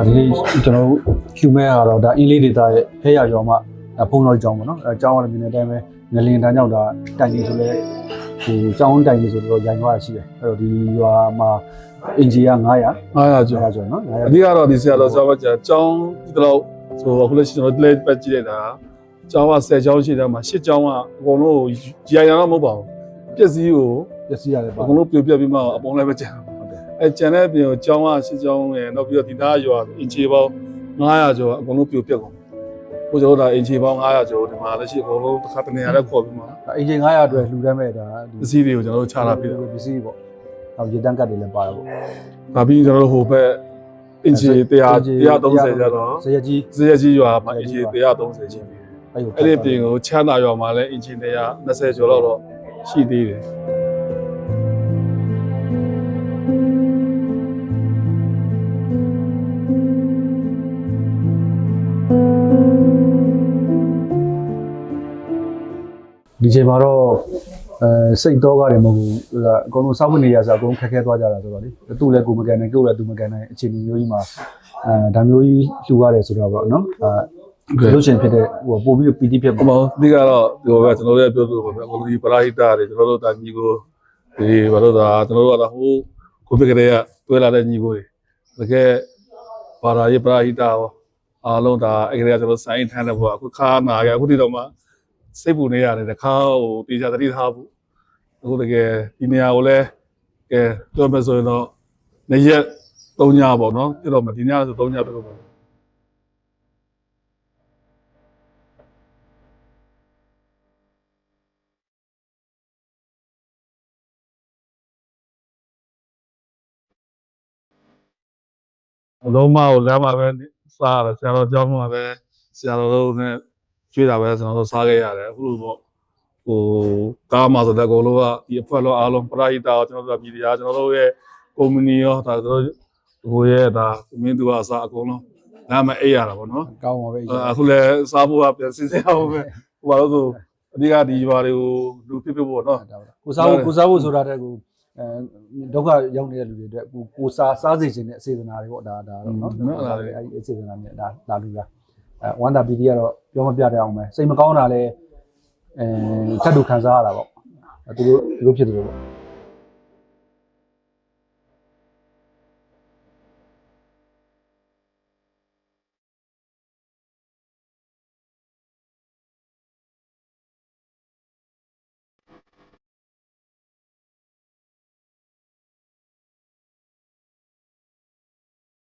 အဲဒီနေ့ကျွန်တော်တို့ဖြူမဲကတော့ဒါအင်းလေးဒေတာရဲ့ဖဲရရွာမှာဒါဖုံတော်ကြောင်းပေါ့နော်အဲကြောင်းရတဲ့မြင်တဲ့အတိုင်းပဲငလင်တန်းကြောင့်ဒါတိုင်ကြီးဆိုလဲဟိုကြောင်းတိုင်ကြီးဆိုတော့ရိုင်သွားတာရှိတယ်အဲ့တော့ဒီရွာမှာအင်ဂျီက900 900ကျော်900ကျော်နော်အဓိကတော့ဒီဆရာတော်ဆောင်းမကျန်ကျောင်းဒီတော့ဆိုအခုလက်ရှိကျွန်တော်လက်ပတ်ကြည့်လိုက်တာကျောင်းက10ကျောင်းရှိတယ်မှာ10ကျောင်းကအကုန်လုံးကြည်ရရတော့မဟုတ်ပါဘူးပစ္စည်းကို900ပစ္စည်းရတယ်ပါအကုန်လုံးပြိုပြက်ပြီးမှအပုံလည်းပဲကျန်ဟုတ်တယ် အဲကျန်တဲ့ပြင်ကိုကျောင်းက10ကျောင်းရယ်နောက်ပြီးတော့ဒီသားရွာအင်ချီပေါင်း900ကျော်အကုန်လုံးပြိုပြက်ကုန်ကိုကျွန်တော်တို့ဒါအင်ချီပေါင်း900ကျော်ဒီမှာလက်ရှိအကုန်လုံးတစ်ခါတနေရာနဲ့ခေါ်ပြီးမှဒါအင်ဂျီ900အတွက်လှူဒန်းမဲ့ဒါဒီပစ္စည်းတွေကိုကျွန်တော်တို့ချတာပြီးတော့ပစ္စည်းပေါ့နောက်ရေတန်းကတ်တွေလည်းပါတယ်ပေါ့ဒါပြီးကျွန်တော်တို့ဟိုဘက်အင်ချီ100 130ကျတော့ဇယကြီးဇရကြီးရွာမှာအင်ချီ130ရှိပြီအဲ့အဲ့ဒီပြင်ကိုချမ်းသာရွာမှာလည်းအင်ဂျင်တွေက20ကျော်လောက်တော့ရှိသေးတယ် ဒီချိန်မှာတော့အဲစိတ်တော့ကတယ်မဟုတ်ဘူးဟိုကအကုန်လုံးစောက်ဝင်နေရဆိုအကုန်ခက်ခဲသွားကြတာဆိုတော့လေသူ့လည်းကိုမကန်နိုင်ကိုလည်းသူမကန်နိုင်အခြေအနေမျိုးကြီးမှာအဲဒါမျိုးကြီးလှူရတယ်ဆိုတော့ပေါ့နော်အဲလို့ရှင်ဖြစ်တဲ့ဟိုပို့ပြီးပီတိဖြစ်ဟိုပေါ့မှာဒီကတော့ဒီဘက်ကျွန်တော်တို့ရဲ့ပြောလို့ပါပဲအခုဒီပရာဟိတတွေကျွန်တော်တို့တာညီကိုဒီဘာလို့သာကျွန်တော်တို့ကဟိုကိုပြကလေးကတွဲလာတဲ့ညီကိုတွေတကယ်ဘာသာရေးပရာဟိတရောအားလုံးဒါအဲ့ဒီကကျွန်တော်စိုင်းထမ်းတယ်ပေါ့အခုခါနာကြအခုဒီတော့မှ စိတ်ပူနေရတယ်တခါဟိုတေချာတတိထားဖို့အခုတကယ်ဒီနေရာကိုလည်းကဲပြောမယ်ဆိုရင်တော့နေ့ရက်၃ညပေါ့နော်ပြတော့မှဒီညဆို၃ညပြတော့မှာလုံးမကိုလမ်းမှာပဲစားရတယ်ဆရာတော်ကြောင်းမှာပဲဆရာတော်တို့နဲ့ ကျွေးတာပဲကျွန်တော်တို့စားခဲ့ရတယ်အခုလိုပေါ့ဟိုကားမှာဆိုတဲ့အကုန်လုံးကဒီအဖွဲ့လောအားလုံးပရိဟိတာကျွန်တော်တို့ပြည်တရားကျွန်တော်တို့ရဲ့ကုမ္ပဏီရောဒါတို့ဟိုရဲ့ဒါမင်းသူကအစားအကုန်လုံးလမ်းမှာအိပ်ရတာပေါ့နော်ကောင်းပါပဲအခုလည်းစားဖို့ကပြန်စီစဉ်အောင်ပဲဟိုဘာလို့ဆိုအဓိကဒီရွာတွေကိုလူဖြစ်ဖြစ်ပေါ့နော်ကိုစားဖို့ကိုစားဖို့ဆိုတာတဲ့ကိုအဲဒုက္ခရောက်နေတဲ့လူတွေအတွက်ကိုကိုစားစားစေခြင်းနဲ့အစေတနာတွေပေါ့ဒါဒါတော့နော်အဲ့ဒီအစေတနာနဲ့ဒါလာလူလားအဲ ဝမ်ဒါပီတီကတော့ပြောမပြတဲ့အောင်ပဲစိတ်မကောင်းတာလဲအဲထပ်တူခံစားရတာပေါ့သူတို့သူတို့ဖြစ်တယ်ပေါ့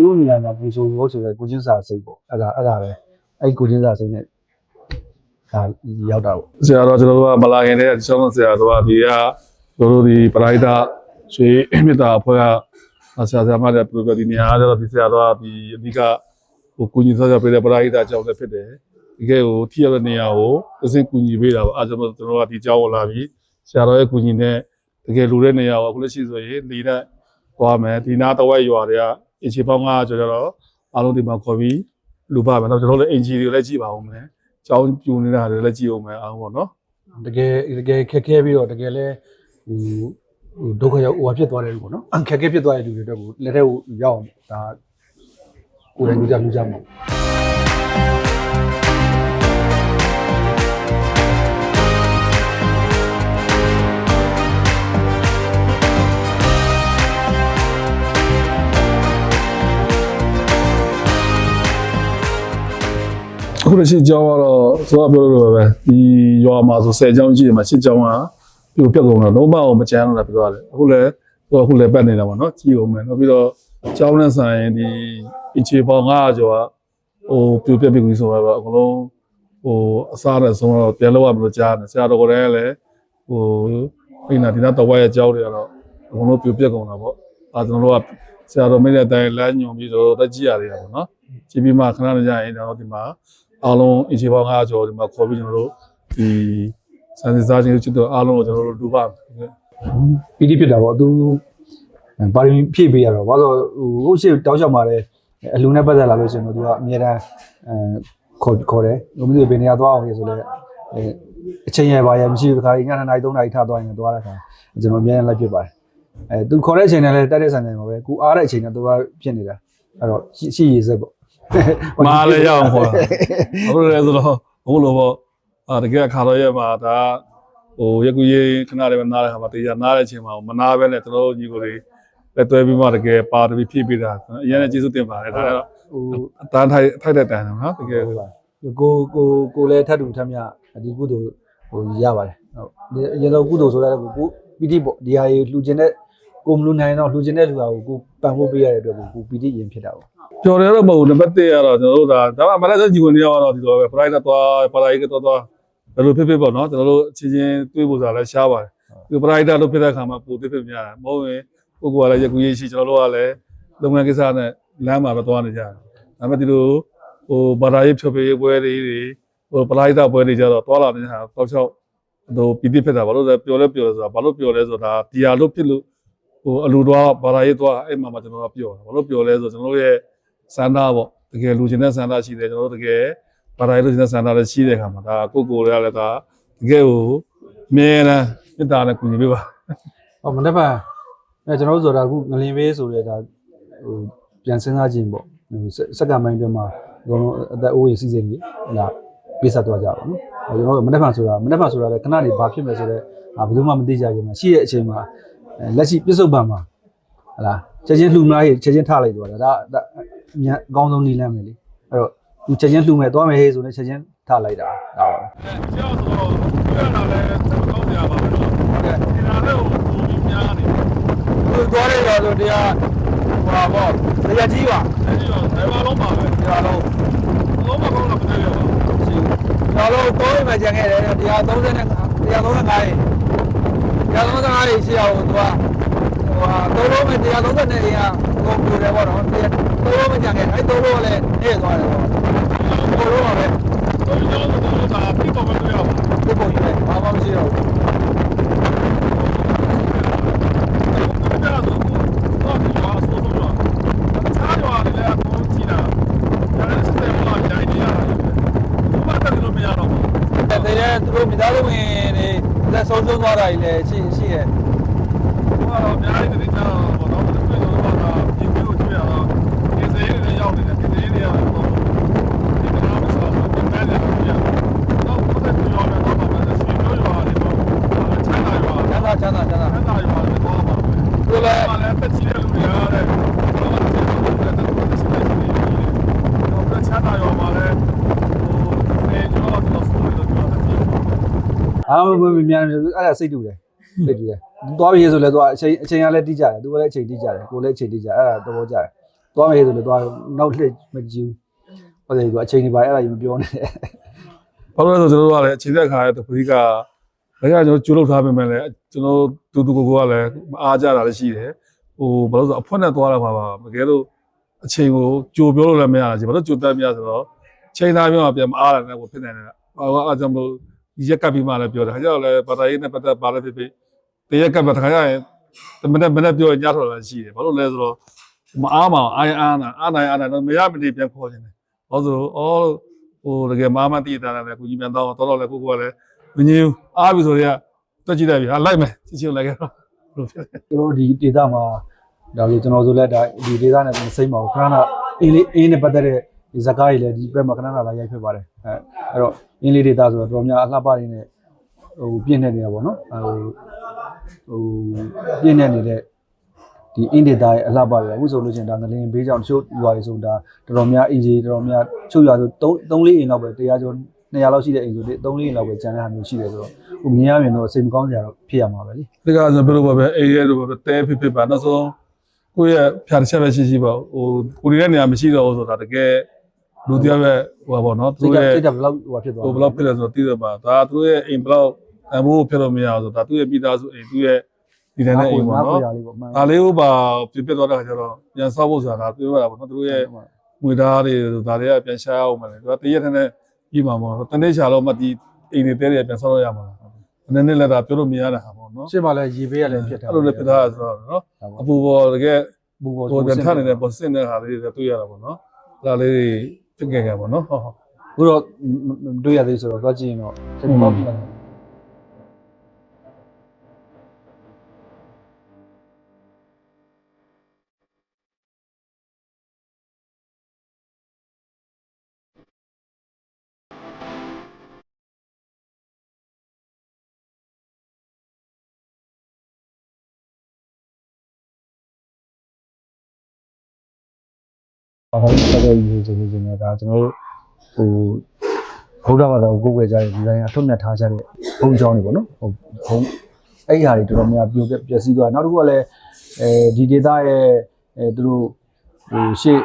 သူတို့နေရာမှာဘူဆိုရောဆိုတဲ့ကိုချင်းစာစိတ်ပေါ့အဲ့ဒါအဲ့ဒါပဲ အဲ့ကိုချင်းစာစိတ်နဲ့ဒါရောက်တာပေါ့ဆရာတော်ကျွန်တော်တို့ကမလာခင်တည်းကကျောင်းဆရာတော်ကဒီကတို့တို့ဒီပရိဒရွှေမြတ်တာအဖွဲ့ကဆရာဆရာမတဲ့ပရိုဂရမ်ဒီနေရာကတော့ဒီဆရာတော်ကဒီအဓိကဟိုကုညီဆောက်ရပေးတဲ့ပရိဒကျောင်းလည်းဖြစ်တယ်ဒီကဲဟိုထိရတဲ့နေရာကိုအစစ်ကုညီပေးတာပါအဲဒါကြောင့်ကျွန်တော်ကဒီကျောင်းကိုလာပြီးဆရာတော်ရဲ့ကုညီနဲ့တကယ်လူတဲ့နေရာကိုအခုလက်ရှိဆိုရင်နေနဲ့သွားမယ်ဒီနာတဝက်ရွာတွေကအင်ချီပေါင်း900ကျော်ကြတော့အားလုံးဒီမှာခေါ်ပြီး လူပါမယ်တော့ကျွန်တော်လည်းအင်ချီတွေလည်းကြည့်ပါဦးမယ်ကျောင်းပြူနေတာတွေလည်းကြည့်အောင်မယ်အောင်ပေါ့နော်တကယ်တကယ်ခက်ခဲပြီးတော့တကယ်လဲဟိုဟိုဒုက္ခရောက်ဟိုဟာဖြစ်သွားတယ်ပေါ့နော်ခက်ခဲဖြစ်သွားတဲ့လူတွေအတွက်ကိုလက်ထဲကိုရောက်အောင်ဒါကိုယ်တိုင်ကြည့်ကြမှုကြမှာ အခုလက်ရှိကျောင်းကတော့သွားပြောလို့ပဲဒီရွာမှာဆို10ကျောင်းရှိတယ်မှာ10ကျောင်းကပြိုပြက်ကုန်တော့လုံးဝမကြမ်းတော့တာပြောရတယ်အခုလည်းသူအခုလည်းပတ်နေတာပေါ့နော်ကြည့်အောင်မယ်နောက်ပြီးတော့ကျောင်းနဲ့ဆိုင်ဒီအချေပေါင်း900ကျော်ကဟိုပြိုပြက်ပြက်ကြီးဆိုတော့အကုန်လုံးဟိုအစားနဲ့ဆုံးတော့ပြန်လောက်ရမလို့ကြားတယ်ဆရာတော်ကလည်းလည်းဟိုအိမ်နာဒီနာတော့ဝါရဲ့ကျောင်းတွေကတော့အကုန်လုံးပြိုပြက်ကုန်တာပေါ့အဲကျွန်တော်တို့ကဆရာတော်မင်းတဲ့အတိုင်းလမ်းညွန်ပြီးတော့တက်ကြည့်ရတယ်ပေါ့နော်ကြည့်ပြီးမှခဏနေကြရင်တော့ဒီမှာ အားလုံးအချိန်ပေါင်း900ကျော်ဒီမှာခေါ်ပြီးကျွန်တော်တို့ဒီစံစစ်စားခြင်းချစ်တော့အားလုံးကိုကျွန်တော်တို့လူပါမယ်ပီတိဖြစ်တာပေါ့သူပါရမီဖြည့်ပေးရတော့ဘာလို့ဟိုဟုတ်ရှိတောက်လျှောက်มาတယ်အလူနဲ့ပတ်သက်လာလို့ရှိရင်တော့သူကအမြဲတမ်းအဲခေါ်ခေါ်တယ်ဘုမသိဘယ်နေရာသွားအောင်လဲဆိုလဲအဲအချိန်ရပါရမရှိဘူးတခါကြီးညနေ9:00 3:00ထားသွားရင်သွားတဲ့ခါကျွန်တော်အမြဲတမ်းလိုက်ဖြစ်ပါတယ်အဲသူခေါ်တဲ့အချိန်နဲ့လည်းတက်တဲ့ဆန်တယ်ပါပဲကိုအားတဲ့အချိန်နဲ့သူကဖြစ်နေတာအဲ့တော့ရှိရှိရည်စက်ပေါ့ မာလည်းရအောင်ခေါ်တာဘာလို့လဲဆိုတော့ဘုလိုပေါ့အာတကယ်ခါတော့ရဲ့မှာဒါဟိုရက်ကူရေးခဏလေးပဲနားတဲ့ခါမှာတေးရနားတဲ့အချိန်မှာမနာပဲနဲ့ကျွန်တော်တို့ညီကိုလေးလက်တွဲပြီးမှတကယ်ပါတပြီးဖြည့်ပေးတာအရင်ကကျေးဇူးတင်ပါတယ်ဒါတော့ဟိုအတန်းထိုက်ထိုက်တဲ့တန်တယ်နော်တကယ်ဟုတ်ပါကိုကိုကိုလည်းထပ်တူထပ်မြဒီကုသိုလ်ဟိုရပါတယ်ဟုတ်အရင်တော့ကုသိုလ်ဆိုရတဲ့ကိုပီတိပေါ့ဒီဟာကြီးလှူခြင်းတဲ့ကိုမလူနိုင်တော့လှူခြင်းတဲ့လူဟာကိုကိုပံ့ပိုးပေးရတဲ့အတွက်ကိုပီတိရင်ဖြစ်တာပေါ့ ပျော်တယ်တော့မဟုတ်ဘူးနံပါတ်1ကတော့ကျွန်တော်တို့ဒါဒါမှမလည်းညီကိုနေရတော့ဒီလိုပဲ private သွားပါလာရေးကတော့သွားဘယ်လိုဖြစ်ဖြစ်ပေါ့နော်ကျွန်တော်တို့အချင်းချင်းတွေးဖို့ဆိုတာလည်းရှားပါတယ်ဒီ private လို့ဖြစ်တဲ့အခါမှာပိုသိဖြစ်များတယ်မဟုတ်ရင်ကိုကလည်းရကူရေးရှိကျွန်တော်တို့ကလည်းလုပ်ငန်းကိစ္စနဲ့လမ်းမှာပဲသွားနေကြတယ်ဒါပေမဲ့ဒီလိုဟိုဘာသာရေးဖြောပေးပွဲတွေဟို private ပွဲတွေကြတော့သွားလာနေတာတောက်ချောက်ဟိုပီတိဖြစ်တာဘာလို့လဲပျော်လဲပျော်လဲဆိုတာဘာလို့ပျော်လဲဆိုတာဒီဟာလို့ဖြစ်လို့ဟိုအလူတော့ဘာသာရေးသွားအဲ့မှာမှကျွန်တော်ကပျော်တယ်ဘာလို့ပျော်လဲဆိုတော့ကျွန်တော်တို့ရဲ့ စန္ဒပေါ့တကယ်လူချင်းတဲ့စန္ဒရှိတယ်ကျွန်တော်တို့တကယ်ဘာသာရေးလူချင်းတဲ့စန္ဒလည်းရှိတဲ့ခါမှာဒါကိုကိုလည်းလည်းဒါတကယ်ကိုအမြဲတမ်းမေတ္တာနဲ့ကူညီပေးပါဟောမနေ့ကအဲကျွန်တော်တို့ဆိုတာအခုငလင်ဘေးဆိုတဲ့ဒါဟိုပြန်စဉ်းစားခြင်းပေါ့ဟိုစက်ကမိုင်းပြမှာအကုန်လုံးအသက်အိုးရစီစဉ်ကြီးဟလာပေးဆက်သွားကြပါဘူးနော်ကျွန်တော်တို့မနေ့ကဆိုတာမနေ့ကဆိုတာလည်းခဏနေဘာဖြစ်မလဲဆိုတော့ဘယ်သူမှမသိကြဘူးမှာရှိတဲ့အချိန်မှာလက်ရှိပြစ္ဆုတ်ပံမှာ ဟလာချက်ချင်းလှူမလားချက်ချင်းထလိုက်သွားတာဒါဒါအများအကောင်းဆုံးနည်းလမ်းပဲလေအဲ့တော့သူချက်ချင်းလှူမယ်သွားမယ်ဟေးဆိုတော့ချက်ချင်းထလိုက်တာဒါပါပဲကျောင်းဆိုတော့ပြောတာလည်းကောင်းကြပါပဲနော်ဒီနာလည်းဟိုပုံများနေသူသွားရတော့ဆိုတရားဟိုပါပေါ့တရားကြီးပါအဲဒီတော့ဒါမှလုံးပါပဲတရားလုံးလုံးမကောင်းတော့မသိရပါဘူးရှိတရားလုံးသုံးရမှကျန်ခဲ့တယ်တရား30နဲ့တရား35ရေတရား35ရေရှိအောင်သူက ဟိုဟာသုံးလုံးနဲ့တရား30နဲ့ရင်ကကုန်ပြတယ်ပေါ့နော်တရားသုံးလုံးမကျန်ခဲ့အဲသုံးလုံးကလည်းနေသွားတယ်ပေါ့ဘိုးလုံးပါပဲဒီကျောင်းဆိုတော့ဒါပြပေါ်မတွေ့ရပါဘူးဒီပုံကြီးပဲဘာမှမရှိတော့ဘူးဒီကတော့တော့ဒီမှာဆိုဆိုတော့အခြားရွာတွေလည်းအကုန်ကြည့်တာဒါလည်းစတဲ့မှာကြိုင်နေရတယ်ဘာမှတက်လို့မရတော့ဘူးတဲ့တဲ့သူတို့မိသားစုဝင်တွေလက်ဆုံးဆုံးသွားတာကြီးလည်းရှိရှိရဲ့ဟော တော့အများကြီးတည်းကြတော့ဘောတော့တွေ့တော့တော့ဒီမျိုးကိုတွေ့ရတော့ဒီစရေးတွေရောက်နေတယ်ဒီစရေးတွေရောက်တော့ဒီကနေ့မဆောက်ဘူးပြန်တယ်ပြန်တော့ဘယ်လိုပြောရလဲတော့ဘာလဲဆွေမျိုးရွာတွေတော့ချမ်းသာရွာချမ်းသာချမ်းသာချမ်းသာချမ်းသာရွာတွေတော့ပါပဲသူလည်းဘာလဲတက်ချီတဲ့လူတွေရတယ်တော့တက်ချီတဲ့လူတွေတော့ချမ်းသာရွာမှာလဲဟိုဖေကျော်တော့ဆိုလို့ပြောတယ်အားမမမများအဲ့ဒါစိတ်တူတယ်စိတ်တူတယ် သွားပြီဆိုလဲသွားအချိန်အချိန်ကလည်းတိကျတယ်သူကလည်းအချိန်တိကျတယ်ကိုလည်းအချိန်တိကျအဲ့ဒါသဘောကျတယ်သွားပြီဆိုလဲသွားနောက်လှည့်မကြည့်ဘူးဟုတ်တယ်သူအချိန်ဒီပါအဲ့ဒါကြီးမပြောနဲ့ဘာလို့လဲဆိုကျွန်တော်တို့ကလည်းအခြေသက်ခါတဲ့ပရိကလည်းကျွန်တော်ကျိုးလောက်ထားပေမဲ့လည်းကျွန်တော်တူတူကိုကိုကလည်းမအားကြတာလည်းရှိတယ်ဟိုဘာလို့ဆိုအဖွက်နဲ့သွားတာပါပါတကယ်လို့အချိန်ကိုကြိုပြောလို့လည်းမရတာကြီးဘာလို့ကြိုတက်မရဆိုတော့ချိန်သားပြောမှပြန်မအားတယ်လည်းဖြစ်နေတယ်ဟိုအားကြောင့်မလို့ရက်ကပ်ပြီးမှလည်းပြောတယ်ခါကျတော့လည်းဘာသာရေးနဲ့ပတ်သက်ပါလည်းဖြစ်ဖြစ် တရက်ကပ်ပဲတခါကျရင်မနေ့မနေ့ပြောရင်ညထော်လည်းရှိတယ်ဘာလို့လဲဆိုတော့မအားမအောင်အာရအားနာအားနိုင်အားနိုင်တော့မရမနေပြန်ခေါ်နေတယ်ဘာလို့ဆိုတော့အော်ဟိုတကယ်မာမတိတာလည်းကိုကြီးပြန်တော့တော့တော့လည်းကိုကိုကလည်းမငြင်းဘူးအားပြီဆိုတော့တက်ကြည့်လိုက်ပြီဟာလိုက်မယ်ချစ်ချင်းလိုက်ခဲ့တော့ဘယ်လိုဖြစ်လဲသူတို့ဒီဒေတာမှာဒါကြီးကျွန်တော်ဆိုလဲဒါဒီဒေတာနဲ့စိတ်မအောင်ခဏခဏအင်းလေးအင်းနဲ့ပတ်သက်တဲ့ဒီဇကားကြီးလည်းဒီဘက်မှာခဏခဏလာရိုက်ဖြစ်ပါတယ်အဲအဲ့တော့အင်းလေးဒေတာဆိုတော့တော်များအလှပရင်းနဲ့ဟိုပြည့်နေနေတာပေါ့နော်ဟို ဟိုပြည့်နေနေတဲ့ဒီအင်းဒေတာရဲ့အလှပရအခုဆိုလို့ချင်းဒါငလင်းဘေးကြောင့်တချို့ရွာတွေဆိုဒါတော်တော်များအင်ဂျီတော်တော်များချုပ်ရွာဆို3 3လေးအိမ်လောက်ပဲတရားကျော်200လောက်ရှိတဲ့အိမ်ဆို3 4အိမ်လောက်ပဲကျန်တဲ့ဟာမျိုးရှိတယ်ဆိုတော့ဟိုမြင်ရရင်တော့စိတ်မကောင်းစရာတော့ဖြစ်ရမှာပဲလေဒီကဆိုဘယ်လိုပါပဲအေးရဲလိုပါပဲတဲဖြစ်ဖြစ်ပါနောက်ဆုံးကိုယ့်ရဲ့ဖြာတစ်ချက်ပဲရှိရှိပါဟိုကိုရီးယားနေရာမရှိတော့ဘူးဆိုတာတကယ်လူတယောက်ရဲ့ဟိုပါပေါ့နော်သူစိတ်တို့ကရဲ့စိတ်ကဘယ်လောက်ဟိုဖြစ်သွားဟိုဘယ်လောက်ဖြစ်လဲဆိုတော့သိရပါဒါသူတို့ရဲ့အိမ်ဘယ်လောက် အမိုးဖြစ်လို့မရအောင်ဆိုတာသူ့ရဲ့ပြည်သားစုအိမ်သူ့ရဲ့ဒီတိုင်းနဲ့အိမ်ပေါ့နော်ရလေးပေါ့မှန်ဒါလေးကိုပါပြပြသွားတဲ့ခါကျတော့ပြန်ဆောက်ဖို့ဆိုတာဒါပြောရတာပေါ့နော်သူတို့ရဲ့ငွေသားတွေဒါတွေကပြန်ရှားအောင်မလဲသူကတရက်တည်းနဲ့ပြီးမှာပေါ့တနေ့ရှာတော့မှဒီအိမ်တွေတဲတွေပြန်ဆောက်ရရမှာနည်းနည်းလည်းဒါပြောလို့မရတာဟာပေါ့နော်ရှင်းပါလဲရေပေးရလည်းဖြစ်တာအဲ့လိုလည်းဖြစ်သားဆိုတော့နော်အပူပေါ်တကယ်ဘူဘောဟိုပြန်ထနေတဲ့ပေါ်စင်တဲ့ဟာလေးတွေတွေ့ရတာပေါ့နော်ဒါလေးတွေဖြစ်ခဲ့ကြပါတော့ဟုတ်ဟုတ်ဘူးတော့တွေ့ရသေးဆိုတော့သွားကြည့်ရင်တော့စိတ်မကော ဘူးဘာသာရေးဆက်သွယ်ရေးဆိုလို့ရှိရင်ဒါကျွန်တော်တို့ဟိုဘုရားဘာသာကိုကိုယ်ွယ်ကြတဲ့ဒီဇိုင်းအထွတ်မြတ်ထားကြတဲ့ဘုံကြောင်းတွေပေါ့နော်ဟိုဘုံအဲ့ဒီဟာတွေတော်တော်များပြိုပြက်ပျက်စီးသွားနောက်တစ်ခုကလည်းအဲဒီဒေတာရဲ့အဲသူတို့ဟိုရှေ့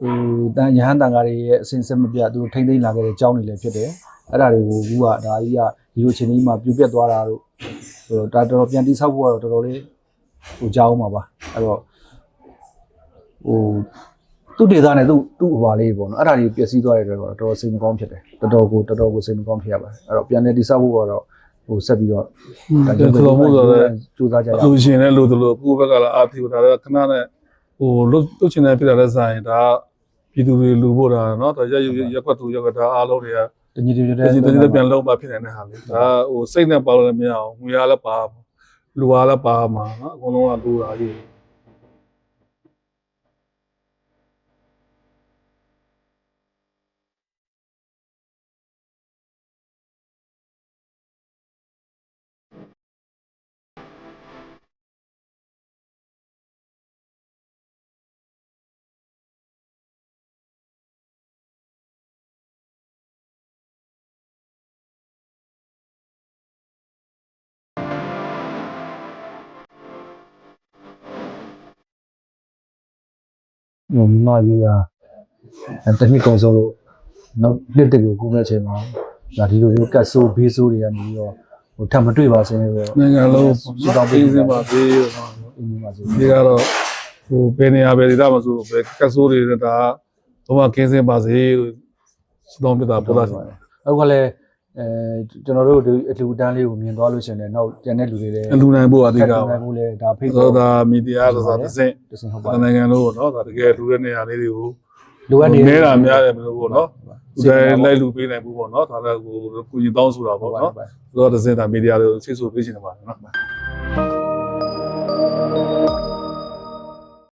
ဟိုတန်ရဟန်းတန်ဃာတွေရဲ့အစဉ်ဆက်မပြတ်သူတို့ထိမ့်သိမ်းလာခဲ့တဲ့ကြောင်းတွေလည်းဖြစ်တယ်အဲ့ဒါတွေကိုကူကဒါကြီးကဒီလိုချိန်ကြီးမှာပြိုပြက်သွားတာတို့ဟိုဒါတော်တော်ပြန်တိဆောက်ဖို့ကတော့တော်တော်လေးဟိုကြောင်းမှာပါအဲ့တော့ဟို သူ့ဒေတာနဲ့သူ့သူ့ဟွာလေးပေါ့နော်အဲ့ဒါကြီးပျက်စီးသွားတဲ့အတွက်ကတော့တော်တော်စိတ်မကောင်းဖြစ်တယ်တော်တော်ကိုတော်တော်ကိုစိတ်မကောင်းဖြစ်ရပါတယ်အဲ့တော့ပြန်လည်တိဆောက်ဖို့ကတော့ဟိုဆက်ပြီးတော့ ကျွန်တော်မို့ဆိုတော့ စူးစမ်းကြရအောင် လူရှင်လည်းလို့တလို့ကိုယ့်ဘက်ကလည်းအာဖြူဒါလည်းခဏနဲ့ဟိုလုတ်လုတ်ချင်တယ်ပြတာလည်းဆိုင်ဒါပြည်သူတွေလူဖို့တာเนาะဒါရက်ရက်ကွက်သူရက်ကွက်ဒါအားလုံးတွေက တညီတညွတ် တကြီးတကြီးပြန်လုံးမဖြစ်နေတဲ့ဟာလေဒါဟိုစိတ်နဲ့ပါလို့လည်းမရအောင်ငွေရလည်းပါလူအားလည်းပါမှာเนาะအကုန်လုံးကလူအားကြီး ဟိုမိမကြီးကအဲတနည်းကုံစိုးလို့နောက်နှစ်တကူကူမဲ့ချိန်မှာဒါဒီလိုမျိုးကတ်ဆိုးဘေးဆိုးတွေကနေပြီးတော့ဟိုထပ်မတွေ့ပါစေနဲ့ဆိုတော့နိုင်ငံလုံးစူတောင်းပေးပေးနေစပါပါသေးရောအင်းပါစေဒီကတော့ဟိုဘယ်နေရာပဲဒေသမှာဆိုဘယ်ကတ်ဆိုးတွေဒါတော့မှကင်းစင်ပါစေလို့စတောင်းပြတာပို့တာရှင်အခုကလည်း အဲကျွန်တော်တို့ဒီအလှူဒန်းလေးကိုမြင်သွားလို့ရှိရင်လည်းနောက်ကျန်တဲ့လူတွေလည်းအလူနိုင်ဖို့အဓိကထပ်ပါနိုင်ဖို့လည်းဒါဖိတ်သောတာမီဒီယာဆိုတာတစ်စင်တစင်ဟုတ်ပါနိုင်ငံလုံးပေါ့နော်ဒါတကယ်လူတဲ့နေရာလေးတွေကိုလိုအပ်နေနေတာများတယ်မလို့ပေါ့နော်သူတိုင်းလိုက်လူပေးနိုင်ဘူးပေါ့နော်ဒါလည်းကိုကိုကြီးတောင်းဆိုတာပေါ့နော်ဆိုတော့တစ်စင်တာမီဒီယာတွေကိုဆိတ်ဆိုပေးချင်တယ်ပါနော်